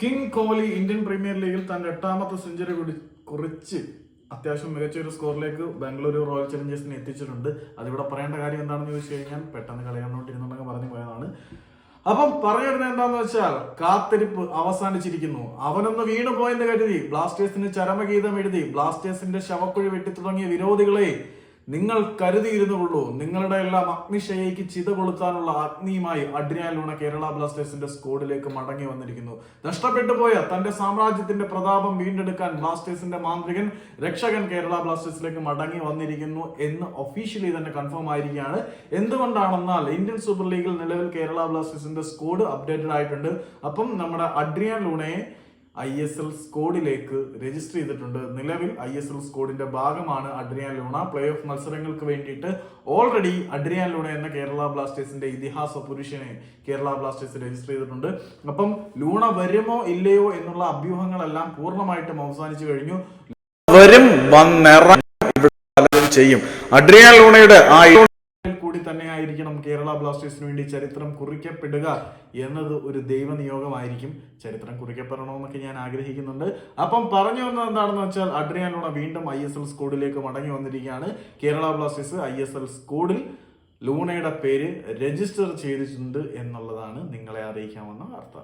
King Kohli Indian premier ലീഗിൽ തന്റെ എട്ടാമത്തെ സെഞ്ചുറി കൂടി കുറിച്ച് അത്യാവശ്യം മികച്ച ഒരു സ്കോറിലേക്ക് ബാംഗ്ലൂരു റോയൽ ചലഞ്ചേഴ്സിനെ എത്തിച്ചിട്ടുണ്ട്. അതിവിടെ പറയേണ്ട കാര്യം എന്താണെന്ന് ചോദിച്ചു കഴിഞ്ഞാൽ പെട്ടെന്ന് കളി കണ്ടുകൊണ്ടിരുന്നുണ്ടെങ്കിൽ പറഞ്ഞു പോയതാണ്. അപ്പം പറയുന്നത് എന്താന്ന് വെച്ചാൽ കാത്തിരിപ്പ് അവസാനിച്ചിരിക്കുന്നു. അവനൊന്ന് വീണു പോയെന്ന് കരുതി ബ്ലാസ്റ്റേഴ്സിന് ചരമഗീതം എഴുതി ബ്ലാസ്റ്റേഴ്സിന്റെ ശവക്കുഴി വെട്ടി തുടങ്ങിയ വിരോധികളെ നിങ്ങൾ കരുതിയിരുന്നുള്ളൂ നിങ്ങളുടെ എല്ലാം അഗ്നിശയയ്ക്ക് ചിത കൊളുത്താനുള്ള അഗ്നിയുമായി അഡ്രിയാൻ ലൂണ കേരള ബ്ലാസ്റ്റേഴ്സിന്റെ സ്കോഡിലേക്ക് മടങ്ങി വന്നിരിക്കുന്നു. നഷ്ടപ്പെട്ടു പോയ തന്റെ സാമ്രാജ്യത്തിന്റെ പ്രതാപം വീണ്ടെടുക്കാൻ ബ്ലാസ്റ്റേഴ്സിന്റെ മാന്ത്രികൻ രക്ഷകൻ കേരള ബ്ലാസ്റ്റേഴ്സിലേക്ക് മടങ്ങി വന്നിരിക്കുന്നു എന്ന് ഒഫീഷ്യലി തന്നെ കൺഫേം ആയിരിക്കുകയാണ്. എന്തുകൊണ്ടാണെന്നാൽ ഇന്ത്യൻ സൂപ്പർ ലീഗിൽ നിലവിൽ കേരള ബ്ലാസ്റ്റേഴ്സിന്റെ സ്കോഡ് അപ്ഡേറ്റഡ് ആയിട്ടുണ്ട്. അപ്പം നമ്മുടെ അഡ്രിയാൻ ലൂണയെ ഐ എസ് എൽ സ്കോഡിലേക്ക് രജിസ്റ്റർ ചെയ്തിട്ടുണ്ട്. നിലവിൽ ഐ എസ് എൽ സ്കോഡിന്റെ ഭാഗമാണ് അഡ്രിയാൻ ലൂണ. പ്ലേ ഓഫ് മത്സരങ്ങൾക്ക് വേണ്ടിയിട്ട് ഓൾറെഡി അഡ്രിയാൻ ലൂണ എന്ന കേരള ബ്ലാസ്റ്റേഴ്സിന്റെ ഇതിഹാസ പുരുഷനെ കേരള ബ്ലാസ്റ്റേഴ്സ് രജിസ്റ്റർ ചെയ്തിട്ടുണ്ട്. അപ്പം ലൂണ വരുമോ ഇല്ലയോ എന്നുള്ള അഭ്യൂഹങ്ങളെല്ലാം പൂർണമായിട്ടും അവസാനിച്ചു കഴിഞ്ഞു. വരും ചെയ്യും. അഡ്രിയാൻ ലൂണയുടെ ആ തന്നെയായിരിക്കണം കേരള ബ്ലാസ്റ്റേഴ്സിന് വേണ്ടി ചരിത്രം കുറിക്കപ്പെടുക എന്നത് ഒരു ദൈവനിയോഗമായിരിക്കും ചരിത്രം കുറിക്കപ്പെടണമെന്നൊക്കെ ഞാൻ ആഗ്രഹിക്കുന്നുണ്ട്. അപ്പം പറഞ്ഞു വന്നത് എന്താണെന്ന് വെച്ചാൽ അഡ്രിയാനോണ വീണ്ടും ഐ എസ് എൽ സ്കോഡിലേക്ക് മടങ്ങി വന്നിരിക്കുകയാണ്. Kerala Blasters I S L സ്കോഡിൽ ലൂണയുടെ പേര് രജിസ്റ്റർ ചെയ്തിട്ടുണ്ട് എന്നുള്ളതാണ് നിങ്ങളെ അറിയിക്കാമെന്ന വാർത്ത.